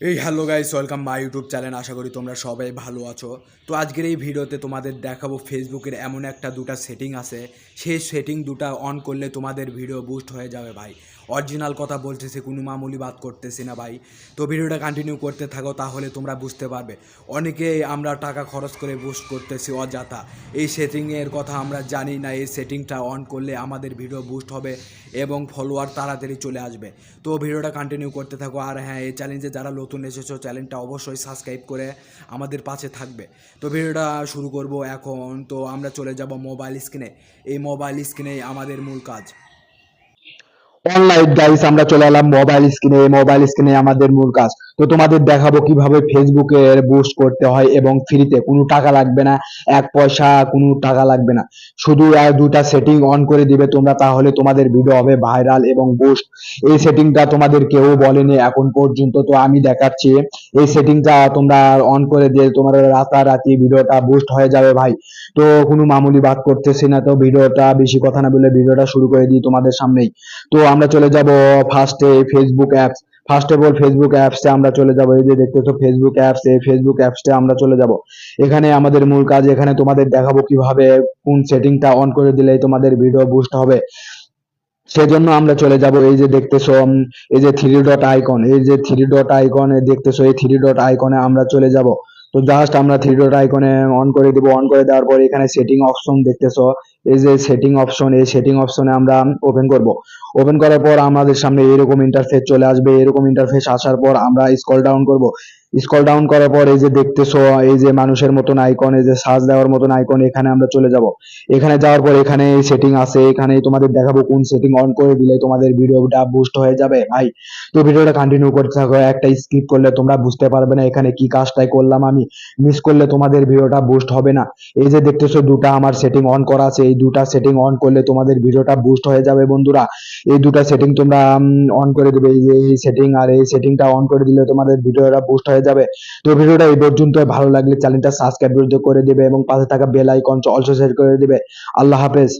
এই hello guys welcome my YouTube channel আশা করি তোমরা সবাই ভালো আছো। তো আজকের এই ভিডিওতে তোমাদের দেখাবো ফেসবুকের এমন একটা দুটা সেটিং আছে। সেই সেটিং দুটা অন করলে তোমাদের ভিডিও বুস্ট হয়ে যাবে ভাই। অরিজিনাল কথা বলতেছে, কোনো মামুলি বাদ করতেছি না ভাই। তো ভিডিওটা কন্টিনিউ করতে থাকো, তাহলে তোমরা বুঝতে পারবে। অনেকেই আমরা টাকা খরচ করে বুস্ট করতেছি অযথা। এই সেটিংয়ের কথা আমরা জানি না, এই সেটিংটা অন করলে আমাদের ভিডিও বুস্ট হবে এবং ফলোয়ার তাড়াতাড়ি চলে আসবে। তো ভিডিওটা কন্টিনিউ করতে থাকো। আর হ্যাঁ এই চ্যালেঞ্জে যারা নতুন এসেছ চ্যানেলটা অবশ্যই সাবস্ক্রাইব করে আমাদের পাশে থাকবে। তো ভিডিওটা শুরু করব এখন। তো আমরা চলে যাব মোবাইল স্ক্রিনে এই মোবাইল স্ক্রিনেই আমাদের মূল কাজ। অনলাইন গাইস আমরা চলে এলাম মোবাইল স্ক্রিনে মোবাইল স্ক্রিনে আমাদের মূল কাজ। তো তোমাদের দেখাবো কীভাবে ফেসবুকে বুস্ট করতে হয় এবং ফ্রিতে কোনো টাকা লাগবে না। এক পয়সা কোনো টাকা লাগবে না। শুধু আর দুটা সেটিং অন করে দিবে তোমরা, তাহলে তোমাদের ভিডিও হবে ভাইরাল এবং বুস্ট এই সেটিংটা তোমাদের কেউ বলেনি এখন পর্যন্ত। তো আমি দেখাচ্ছি, এই সেটিংটা তোমরা অন করে দিয়ে তোমার রাতারাতি ভিডিওটা বুস্ট হয়ে যাবে ভাই। তো কোনো মামুলি বাদ করতেছি না। তো ভিডিওটা বেশি কথা না বলে ভিডিওটা শুরু করে দিই তোমাদের সামনেই। তো আমরা চলে যাব ফার্স্টে Facebook apps first of all Facebook অ্যাপসে আমরা চলে যাব। এই যে দেখতেছো ফেসবুক অ্যাপস এই ফেসবুক অ্যাপসে আমরা চলে যাব। এখানে আমাদের মূল কাজ, এখানে তোমাদের দেখাবো কীভাবে কোন সেটিংটা অন করে দিলে তোমাদের ভিডিও বুস্ট হবে। সেজন্য আমরা চলে যাব। এই যে দেখতেছো এই যে থ্রি ডট আইকন এই যে থ্রি ডট আইকনে দেখতেছো, এই থ্রি ডট আইকনে আমরা চলে যাব। তো জাস্ট আমরা থ্রি ডট আইকনে অন করে দিব অন করে দেওয়ার পর এখানে সেটিং অপশন দেখতেছো। এই যে সেটিং অপশন এই সেটিং অপশনে আমরা ওপেন করব। ওপেন করার পর আমাদের সামনে এরকম ইন্টারফেস চলে আসবে। এরকম ইন্টারফেস আসার পর আমরা স্ক্রল ডাউন করব। স্ক্রল ডাউন করার পর এই যে দেখতেছো, এই যে মানুষের মতন আইকন এই যে সার্চ দেওয়ার মতন আইকন এখানে আমরা চলে যাব। এখানে যাওয়ার পর এখানে সেটিং আছে এখানে তোমাদের দেখাবো কোন সেটিং অন করে দিলে তোমাদের ভিডিওটা বুস্ট হয়ে যাবে, ভাই। তো ভিডিওটা কন্টিনিউ করতে থাকো, একটা স্কিপ করলে তোমরা বুঝতে পারবে না এখানে কি কাজটাই করলাম আমি। মিস করলে তোমাদের ভিডিওটা বুস্ট হবে না। এই যে দেখতেছো দুটা আমার সেটিং অন করা আছে, এই দুটা সেটিং অন করলে তোমাদের ভিডিওটা বুস্ট হয়ে যাবে বন্ধুরা। এই দুটা সেটিং তোমরা অন করে দিবে, এই যে এই সেটিং আর এই সেটিংটা অন করে দিলে তোমাদের ভিডিওটা বুস্ট হয়ে যাবে। তো ভিডিওটা এই পর্যন্ত ভালো লাগলে চ্যানেলটা সাবস্ক্রাইব করে দেবে এবং পাশে থাকা বেল আইকন অলসো সেট করে দেবে। আল্লাহ হাফেজ।